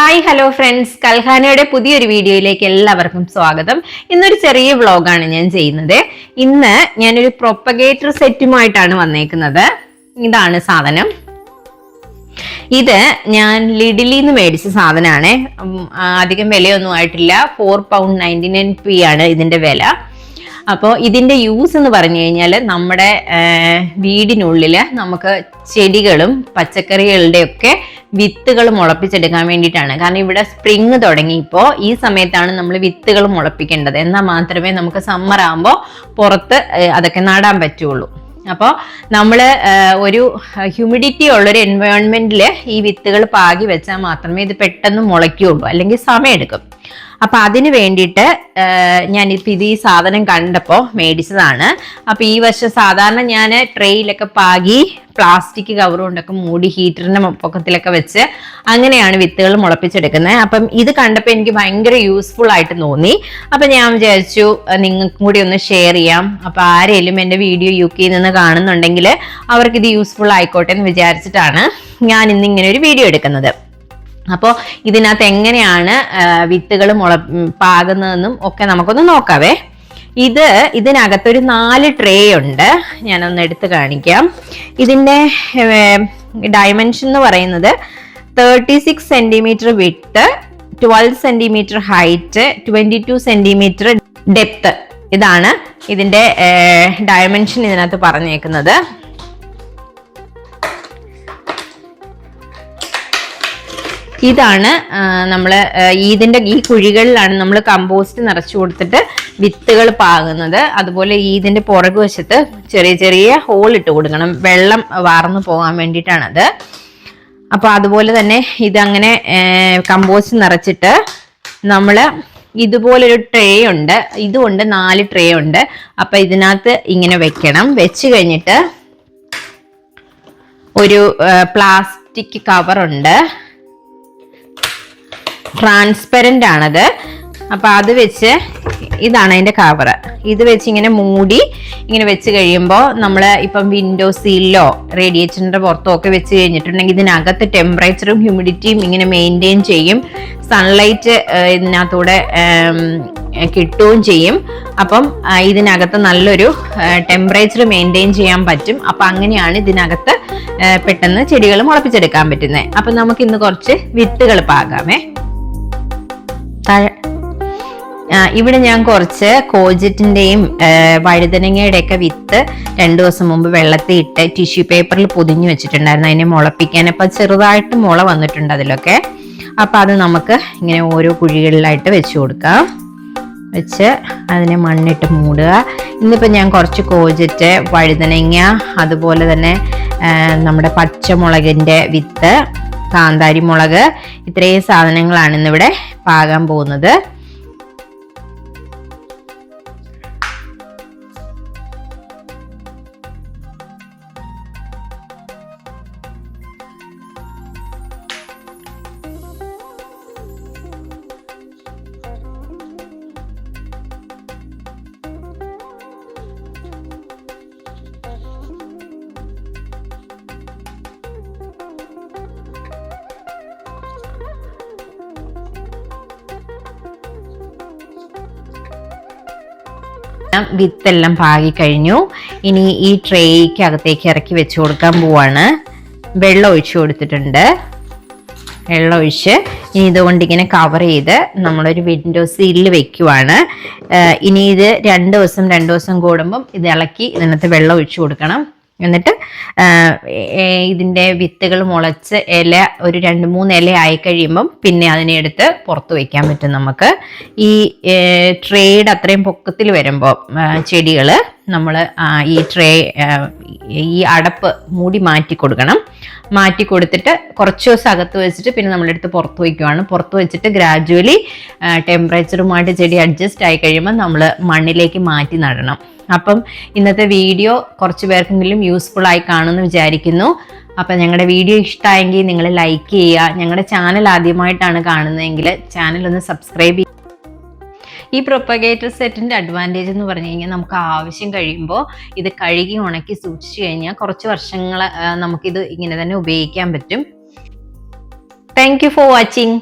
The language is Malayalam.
ഹായ് ഹലോ ഫ്രണ്ട്സ് കൽഹാനയുടെ പുതിയൊരു വീഡിയോയിലേക്ക് എല്ലാവർക്കും സ്വാഗതം. ഇന്നൊരു ചെറിയ വ്ളോഗാണ് ഞാൻ ചെയ്യുന്നത്. ഇന്ന് ഞാനൊരു പ്രൊപ്പഗേറ്റർ സെറ്റുമായിട്ടാണ് വന്നേക്കുന്നത്. ഇതാണ് സാധനം. ഇത് ഞാൻ ലിഡിലിൽ നിന്ന് മേടിച്ച സാധനമാണ് അധികം വിലയൊന്നും ആയിട്ടില്ല. Four pound ninety nine P ആണ് ഇതിന്റെ വില. അപ്പോൾ ഇതിന്റെ യൂസ് എന്ന് പറഞ്ഞു കഴിഞ്ഞാൽ നമ്മുടെ വീടിനുള്ളിൽ നമുക്ക് ചെടികളും പച്ചക്കറികളുടെയൊക്കെ വിത്തുകൾ മുളപ്പിച്ചെടുക്കാൻ വേണ്ടിയിട്ടാണ്. കാരണം ഇവിടെ സ്പ്രിങ് തുടങ്ങിയപ്പോൾ ഈ സമയത്താണ് നമ്മൾ വിത്തുകൾ മുളപ്പിക്കേണ്ടത്. എന്നാൽ മാത്രമേ നമുക്ക് സമ്മർ ആകുമ്പോൾ പുറത്ത് അതൊക്കെ നടാൻ പറ്റുള്ളൂ. അപ്പോൾ നമ്മൾ ഒരു ഹ്യൂമിഡിറ്റി ഉള്ളൊരു എൻവയോൺമെന്റിൽ ഈ വിത്തുകൾ പാകി വെച്ചാൽ മാത്രമേ ഇത് പെട്ടെന്ന് മുളയ്ക്കുകയുള്ളൂ അല്ലെങ്കിൽ സമയമെടുക്കും. അപ്പൊ അതിന് വേണ്ടിയിട്ട് ഞാനിപ്പോൾ ഇത് ഈ സാധനം കണ്ടപ്പോൾ മേടിച്ചതാണ്. അപ്പൊ ഈ വർഷം സാധാരണ ഞാൻ ട്രെയിലൊക്കെ പാകി പ്ലാസ്റ്റിക് കവർ കൊണ്ടൊക്കെ മൂടി ഹീറ്ററിന്റെ പൊക്കത്തിലൊക്കെ വെച്ച് അങ്ങനെയാണ് വിത്തുകൾ മുളപ്പിച്ചെടുക്കുന്നത്. അപ്പം ഇത് കണ്ടപ്പോൾ എനിക്ക് ഭയങ്കര യൂസ്ഫുൾ ആയിട്ട് തോന്നി. അപ്പൊ ഞാൻ വിചാരിച്ചു നിങ്ങൾക്കും കൂടി ഒന്ന് ഷെയർ ചെയ്യാം. അപ്പൊ ആരെങ്കിലും എന്റെ വീഡിയോ യു കെയിൽ നിന്ന് കാണുന്നുണ്ടെങ്കിൽ അവർക്ക് ഇത് യൂസ്ഫുൾ ആയിക്കോട്ടെ എന്ന് വിചാരിച്ചിട്ടാണ് ഞാൻ ഇന്ന് ഇങ്ങനെ ഒരു വീഡിയോ എടുക്കുന്നത്. അപ്പോൾ ഇതിനകത്ത് എങ്ങനെയാണ് വിത്തുകൾ മുള പാകുന്നതെന്നും ഒക്കെ നമുക്കൊന്ന് നോക്കാവേ. ഇത് ഇതിനകത്തൊരു നാല് ട്രേ ഉണ്ട്. ഞാനൊന്ന് എടുത്ത് കാണിക്കാം. ഇതിന്റെ ഡയമെൻഷൻ എന്ന് പറയുന്നത് thirty six centimetre width twelve centimetre height twenty two centimetre depth ഇതാണ് ഇതിന്റെ ഡയമെൻഷൻ ഇതിനകത്ത് പറഞ്ഞേക്കുന്നത്. ഇതാണ് നമ്മൾ ഈദിന്റെ ഈ കുഴികളിലാണ് നമ്മൾ കമ്പോസ്റ്റ് നിറച്ചു കൊടുത്തിട്ട് വിത്തുകൾ പാകുന്നത്. അതുപോലെ ഈദിന്റെ പുറകു വശത്ത് ചെറിയ ചെറിയ ഹോൾ ഇട്ട് കൊടുക്കണം. വെള്ളം വാർന്നു പോകാൻ വേണ്ടിയിട്ടാണത്. അപ്പോൾ അതുപോലെ തന്നെ ഇതങ്ങനെ കമ്പോസ്റ്റ് നിറച്ചിട്ട് നമ്മൾ ഇതുപോലൊരു ട്രേ ഉണ്ട്. ഇതുകൊണ്ട് നാല് ട്രേ ഉണ്ട്. അപ്പം ഇതിനകത്ത് ഇങ്ങനെ വെക്കണം. വെച്ച് കഴിഞ്ഞിട്ട് ഒരു പ്ലാസ്റ്റിക് കവറുണ്ട് ട്രാൻസ്പെറന്റ് ആണത്. അപ്പോൾ അത് വെച്ച് ഇതാണ് അതിന്റെ കവർ ഇത് വെച്ച് ഇങ്ങനെ മൂടി ഇങ്ങനെ വെച്ച് കഴിയുമ്പോൾ നമ്മൾ ഇപ്പം വിൻഡോ സീലിലോ റേഡിയേറ്ററിന്റെ പുറത്തോ ഒക്കെ വെച്ച് കഴിഞ്ഞിട്ടുണ്ടെങ്കിൽ ഇതിനകത്ത് ടെമ്പറേച്ചറും ഹ്യൂമിഡിറ്റിയും ഇങ്ങനെ മെയിന്റെയിൻ ചെയ്യും. സൺലൈറ്റ് ഇതിനകത്തൂടെ കിട്ടുകയും ചെയ്യും. അപ്പം ഇതിനകത്ത് നല്ലൊരു ടെമ്പറേച്ചർ മെയിന്റെയിൻ ചെയ്യാൻ പറ്റും. അപ്പം അങ്ങനെയാണ് ഇതിനകത്ത് പെട്ടെന്ന് ചെടികൾ മുളപ്പിച്ചെടുക്കാൻ പറ്റുന്നത് അപ്പം നമുക്ക് ഇന്ന് കുറച്ച് വിത്തുകൾ പാകാമേ. താഴെ. ഇവിടെ ഞാൻ കുറച്ച് കോജറ്റിന്റെയും വഴുതനങ്ങയുടെ ഒക്കെ വിത്ത് രണ്ടു ദിവസം മുമ്പ് വെള്ളത്തിൽ ഇട്ട് ടിഷ്യൂ പേപ്പറിൽ പൊതിഞ്ഞു വെച്ചിട്ടുണ്ടായിരുന്നു. അതിനെ മുളപ്പിക്കാൻ. അപ്പം ചെറുതായിട്ട് മുള വന്നിട്ടുണ്ട് അതിലൊക്കെ. അപ്പം അത് നമുക്ക് ഇങ്ങനെ ഓരോ കുഴികളിലായിട്ട് വെച്ച് കൊടുക്കാം. വെച്ച് അതിനെ മണ്ണിട്ട് മൂടുക. ഇന്നിപ്പോൾ ഞാൻ കുറച്ച് കോജറ്റ് വഴുതനങ്ങ അതുപോലെ തന്നെ നമ്മുടെ പച്ചമുളകിന്റെ വിത്ത് കാന്താരി മുളക് ഇത്രയും സാധനങ്ങളാണ് ഇന്നിവിടെ പാകാൻ പോകുന്നത്. വിത്തെല്ലാം പാകി കഴിഞ്ഞു. ഇനി ഈ ട്രേക്ക് അകത്തേക്ക് ഇറക്കി വെച്ച് കൊടുക്കാൻ പോവാണ്. വെള്ളം ഒഴിച്ചു കൊടുത്തിട്ടുണ്ട്. വെള്ളം ഒഴിച്ച് ഇനി ഇതുകൊണ്ട് ഇങ്ങനെ കവർ ചെയ്ത് നമ്മളൊരു വിൻഡോ സീലിൽ വെക്കുവാണ്. ഇനി ഇത് രണ്ട് ദിവസം രണ്ട് ദിവസം കൂടുമ്പം ഇത് ഇളക്കി ഇതിനകത്ത് വെള്ളം ഒഴിച്ചു കൊടുക്കണം. എന്നിട്ട് ഇതിന്റെ വിത്തുകൾ മുളച്ച് ഇല ഒരു രണ്ട് മൂന്ന് ഇല ആയി കഴിയുമ്പം പിന്നെ അതിനെ എടുത്ത് പുറത്ത് വയ്ക്കാൻ പറ്റും നമുക്ക്. ഈ ട്രേഡ് അത്രയും പൊക്കത്തിൽ വരുമ്പോൾ ചെടികൾ നമ്മൾ ഈ ട്രേ ഈ അടപ്പ് മൂടി മാറ്റി കൊടുക്കണം. മാറ്റി കൊടുത്തിട്ട് കുറച്ച് ദിവസം അകത്ത് വെച്ചിട്ട് പിന്നെ നമ്മളെടുത്ത് പുറത്ത് വയ്ക്കുവാണ് പുറത്ത് വെച്ചിട്ട് ഗ്രാജുവലി ടെമ്പറേച്ചറുമായിട്ട് ചെടി അഡ്ജസ്റ്റ് ആയി കഴിയുമ്പോൾ നമ്മൾ മണ്ണിലേക്ക് മാറ്റി നടണം. അപ്പം ഇന്നത്തെ വീഡിയോ കുറച്ച് പേർക്കെങ്കിലും യൂസ്ഫുൾ ആയി കാണുമെന്ന് വിചാരിക്കുന്നു. അപ്പം ഞങ്ങളുടെ വീഡിയോ ഇഷ്ടമായെങ്കിൽ നിങ്ങൾ ലൈക്ക് ചെയ്യുക. ഞങ്ങളുടെ ചാനൽ ആദ്യമായിട്ടാണ് കാണുന്നതെങ്കിൽ ചാനൽ ഒന്ന് സബ്സ്ക്രൈബ് ചെയ്യുക ഈ പ്രൊപ്പഗേറ്റർ സെറ്റിന്റെ അഡ്വാന്റേജ് എന്ന് പറഞ്ഞു കഴിഞ്ഞാൽ നമുക്ക് ആവശ്യം കഴിയുമ്പോൾ ഇത് കഴുകി ഉണക്കി സൂക്ഷിച്ചു കഴിഞ്ഞാൽ കുറച്ച് വർഷങ്ങൾ നമുക്കിത് ഇങ്ങനെ തന്നെ ഉപയോഗിക്കാൻ പറ്റും. Thank for watching